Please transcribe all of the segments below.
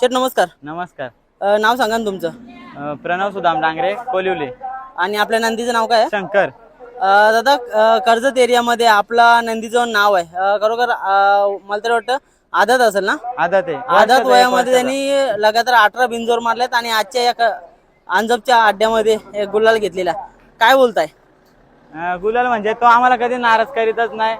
शेठ नमस्कार. नमस्कार. अ, नाव सांगा ना तुमचं. अ, प्रणव सुदाम डांगरे कोलिवले. आणि आपल्या नंदीचं नाव काय आहे? शंकर. अ, दादा अ, कर्जत एरियामध्ये आपला नंदीचं नाव आहे. अ, खरोखर अ, मला तरी वाटतं आदत असेल ना? आदत आहे. आदत एक वयामध्ये वर्षाचा. त्यांनी लगातार अठरा बिंजोर मारल्यात आणि आजच्या या क- अंजपच्या अड्ड्यामध्ये एक गुलाल घेतलेला. काय बोलताय? अ, गुलाल म्हणजे तो आम्हाला कधी नाराज करीतच नाही.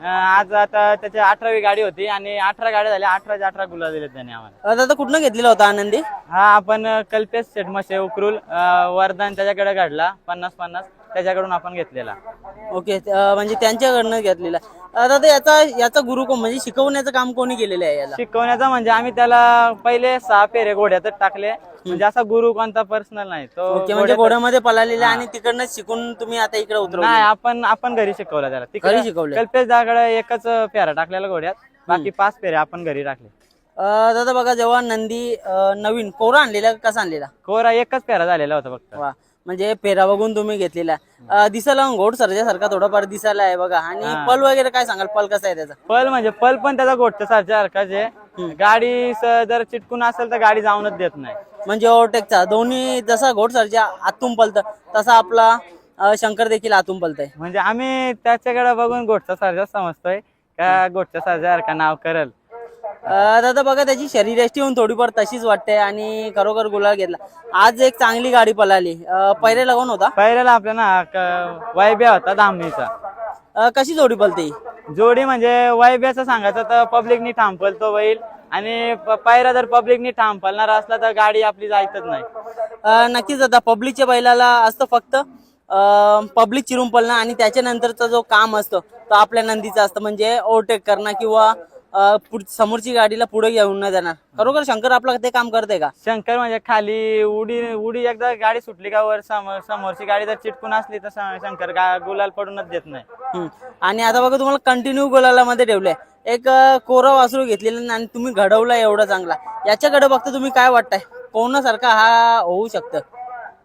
आज आता त्याची अठरावी गाडी होती आणि अठरा गाड्या झाल्या. अठराच्या अठरा गुलाल दिले त्याने आम्हाला. दादा कुठनं घेतलेला होता आनंदी? हा आपण कल्पेश शेटमसे उकरूल अ, वरदान त्याच्याकडे घडला पन्नास पन्नास त्याच्याकडून आपण घेतलेला. ओके म्हणजे त्यांच्याकडनं घेतलेला. दादा याचा याचा गुरु कोण? म्हणजे शिकवण्याचं काम कोणी केलेलं आहे याला? शिकवण्याचा म्हणजे आम्ही त्याला पहिले सहा पेरे घोड्यातच टाकले. म्हणजे असा गुरु कोणता पर्सनल नाही. तो ओके म्हणजे घोड्यातच- घोड्यामध्ये पळालेला आणि तिकडनं शिकून तुम्ही आता इकडे उतरवलं. नाही आपण आपण घरी शिकवलं त्याला. घरी शिकवलंय? कल्पेश दाकडे एकच फेरा टाकलेला घोड्यात. बाकी पाच फेरे आपण घरी टाकले. अ, दादा बघा जेव्हा नंदी अ, नवीन कोरा आणलेला का कसा आणलेला? कोरा एकच फेरा झालेला होता फक्त. वा. म्हणजे पेरा बघून तुम्ही घेतलेला. अ, दिसायला घोड सारखा थोडाफार दिसायला आहे बघा. आणि पल वगैरे काय सांगाल? पल कसा आहे त्याचा? पल म्हणजे पल पण त्याचा गोठ्या सारख्या सारखाच आहे गाडी स- जर चिटकून असेल तर गाडी जाऊनच देत नाही. म्हणजे ओव्हरटेकचा. दोन्ही जसा घोड सरच्या आतून पलत तसा आपला अ, शंकर देखील आतून पलतय. म्हणजे आम्ही त्याच्याकडे बघून गोठचा सारखा समजतोय. का गोठच्या सारखा नाव करल? दादा बघा त्याची शरीरयष्टी होऊन थोडीफार तशीच वाटते आणि खरोखर गुलाल घेतला. आज एक चांगली गाडी पळाली. अ, पहिले लागून होता? पहिल्याला आपल्या ना वैब्या होता धामणीचा कशी जोडी पलते? जोडी म्हणजे वैब्याचं सांगायचं तर पब्लिकनी ठाम पलतो बैल आणि पायरा जर पब्लिकनी ठाम पलणार असला तर गाडी आपली जायचंच नाही. नक्कीच आता पब्लिकच्या बैलाला असतं फक्त पब्लिक चिरून पळणं आणि त्याच्यानंतरचा जो काम असतो तो आपल्या नंदीचा असतं. म्हणजे ओव्हरटेक करणं किंवा समोरची गाडीला पुढे घेऊन न जाणार. खरोखर शंकर आपलं ते काम करते का? शंकर म्हणजे खाली उडी उडी एकदा गाडी सुटली का वर समोर समोरची गाडी जर चिटकून असली तर शंकर गुलाल पडूनच देत नाही. आणि आता बघा तुम्हाला कंटिन्यू गोलाला ठेवलंय. एक कोरा वासरू घेतलेलं आणि तुम्ही घडवला एवढा चांगला. याच्याकडे बघता तुम्ही काय वाटताय? कोणासारखा हा होऊ शकतं?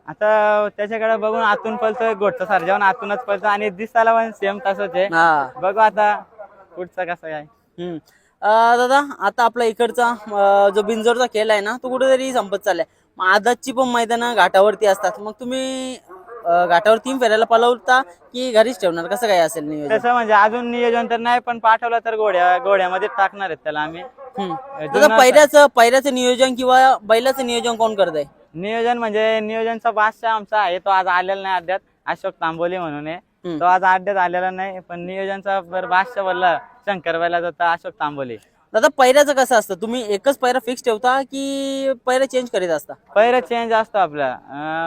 आता त्याच्याकडे बघून आतून पळतोय गोठचा सारजावून आतूनच पळतो आणि दिसायला पण सेम तसंच आहे. बघू आता पुढचा कसा आहे हम्म. दादा आता आपला इकडचा जो बिंजोरचा खेळ आहे ना तो कुठेतरी संपत चाललाय. मग आदतची पण मैदानं घाटावरती असतात. मग तुम्ही घाटावर तीन फेऱ्याला पळवता की घरीच ठेवणार? कसं काय असेल नियोजन? तसं म्हणजे अजून नियोजन तर नाही पण पाठवलं तर घोड्या घोड्यामध्ये टाकणार आहेत त्याला आम्ही. दादा पैऱ्याचं पैऱ्याचं नियोजन किंवा बैलाचं नियोजन कोण करत आहे नियोजन म्हणजे नियोजनचा बादशाह आमचा आहे तो आज आलेला नाही अड्ड्यात अशोक तांबोली म्हणून आहे. तो आज अड्ड्यात आलेला नाही पण नियोजनचा बर बादशाह बोलला शंकर बैलाचा तर अशोक तांबोली. दादा पैऱ्याचं कसं असतं? तुम्ही एकच पैरा फिक्स ठेवता की पैरा चेंज करीत असता? पहिलं चेंज असतो आपला.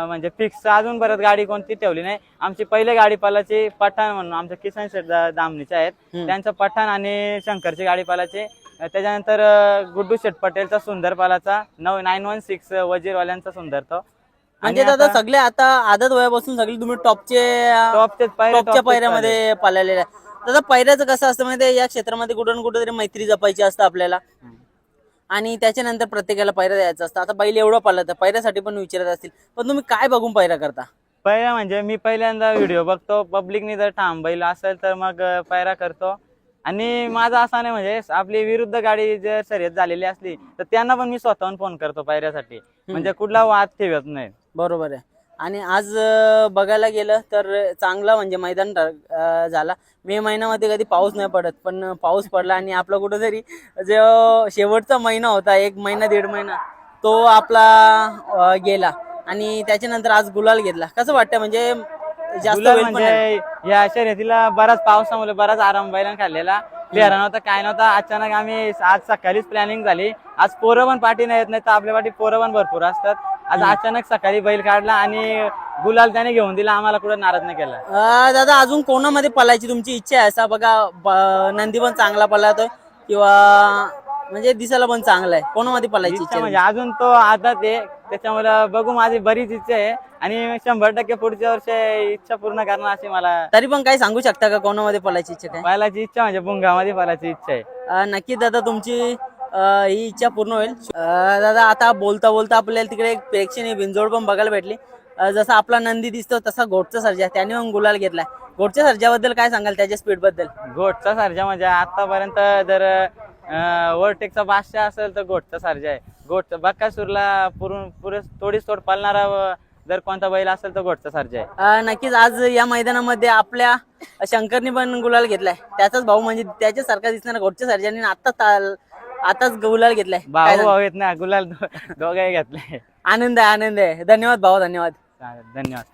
म्हणजे फिक्स अजून परत गाडी कोणती ठेवली नाही. आमची पहिली गाडी पालाची पठाण म्हणून आमच्या किसन शेठ दामणीचे आहेत. त्यांचं पठाण आणि शंकरची गाडी पालाची. त्याच्यानंतर गुड्डू शेठ पटेलचा सुंदर पालाचा नऊ नाईन वन सिक्स वजीरवाल्यांचा सुंदर तो. म्हणजे दादा सगळे आता आदत वयापासून सगळे तुम्ही टॉपचे टॉपचे पहिल्या टॉपच्या पैऱ्यामध्ये पाळलेले दादा पैऱ्याचं कसं असतं म्हणजे या क्षेत्रामध्ये कुठं कुठेतरी मैत्री जपायची असतं आपल्याला. आणि त्याच्यानंतर प्रत्येकाला पैरा द्यायचं असतं. आता बैल एवढं पाळलं तर पैऱ्यासाठी पण विचारत असतील. पण तुम्ही काय बघून पैरा करता? पहिला म्हणजे मी पहिल्यांदा व्हिडिओ बघतो. पब्लिकनी जर ठाम बैल असेल तर मग पायरा करतो. आणि माझा असा नाही म्हणजे आपली विरुद्ध गाडी जर शर्यत झालेली असली तर त्यांना पण मी स्वतःहून फोन करतो पायऱ्यासाठी. म्हणजे कुठला वाद ठेवत नाही. बरोबर आहे. आणि आज अं, बघायला गेलं तर चांगला म्हणजे मैदान ठर- अं, झाला. मे महिन्यामध्ये कधी पाऊस नाही पडत पण पाऊस पडला आणि आपला कुठंतरी जो शेवटचा महिना होता एक महिना दीड महिना तो आपला अं, गेला. आणि त्याच्यानंतर आज गुलाल घेतला. कसं वाटतं म्हणजे जास्त गुलाल वेळ पण नाही. म्हणजे या शर्यतीला बराच पावसामुळे बराच आराम बैलांना खाल्लेला पेरा नव्हता काय नव्हता अचानक आम्ही आज सकाळीच प्लॅनिंग झाली. आज पोरं पण पाठी नाही येत नाही तर आपल्या पाठी पोरं पण भरपूर असतात. आज अचानक सकाळी बैल काढला आणि गुलाल त्याने घेऊन दिला आम्हाला कुठं नाराज नाही केला. अं, दादा अजून कोणामध्ये पलायची तुमची इच्छा आहे? असा बघा ब- नंदी पण चांगला पलातोय किंवा म्हणजे दिसायला पण चांगला आहे. कोणामध्ये पलायची इच्छा म्हणजे अजून तो आदत आहे. त्याच्यामुळे बघू माझी बरीच इच्छा आहे आणि शंभर टक्के पुढच्या वर्षी इच्छा पूर्ण करणार अशी मला तरी पण काय सांगू शकता का कोणामध्ये पलायची इच्छा काय? इच्छा म्हणजे बुंगामध्ये पाहायची इच्छा आहे. अं, नक्की दादा तुमची ही इच्छा पूर्ण होईल. दादा आता बोलता बोलता आपल्याला तिकडे एक प्रेक्षणीय बिंजोड पण बघायला भेटली. जसा आपला नंदी दिसतो तसा घोटचा सर्जा. त्याने पण गुलाल घेतलाय. घोटच्या सर्जाबद्दल काय सांगाल त्याच्या स्पीडबद्दल गोटचा सर्जा म्हणजे आतापर्यंत जर ओव्हरटेकचा बादशाह असेल तर गोटचा सर्जा आहे. गोट बक्कासूरला पुरून पुरे थोडीच तोड पालणारा जर कोणता बैल असेल तर गोटचा सर्जा आहे. नक्कीच आज या मैदानामध्ये आपल्या शंकरनी पण गुलाल घेतलाय. त्याचाच भाऊ म्हणजे त्याच्यासारखा दिसणारा घोटच्या सर्जानी आता आताच गुलाल घेतलाय. भाऊ? भाऊ आहेत ना गुलाल दो- दोघंही घेतले आनंद आहे आनंद आहे. धन्यवाद भाऊ धन्यवाद. धन्यवाद.